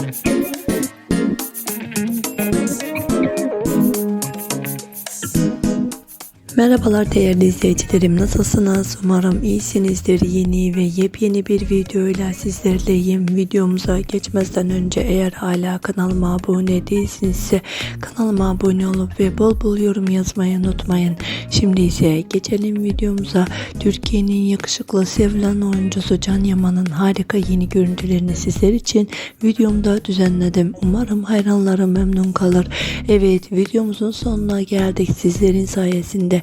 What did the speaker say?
Música Merhabalar değerli izleyicilerim nasılsınız? Umarım iyisinizdir. Yeni ve yepyeni bir videoyla sizlerleyim. Videomuza geçmezden önce eğer hala kanalıma abone değilsinizse kanalıma abone olup ve bol bol yorum yazmayı unutmayın. Şimdi ise geçelim videomuza. Türkiye'nin yakışıklı sevilen oyuncusu Can Yaman'ın harika yeni görüntülerini sizler için videomda düzenledim. Umarım hayranlarım memnun kalır. Evet videomuzun sonuna geldik. Sizlerin sayesinde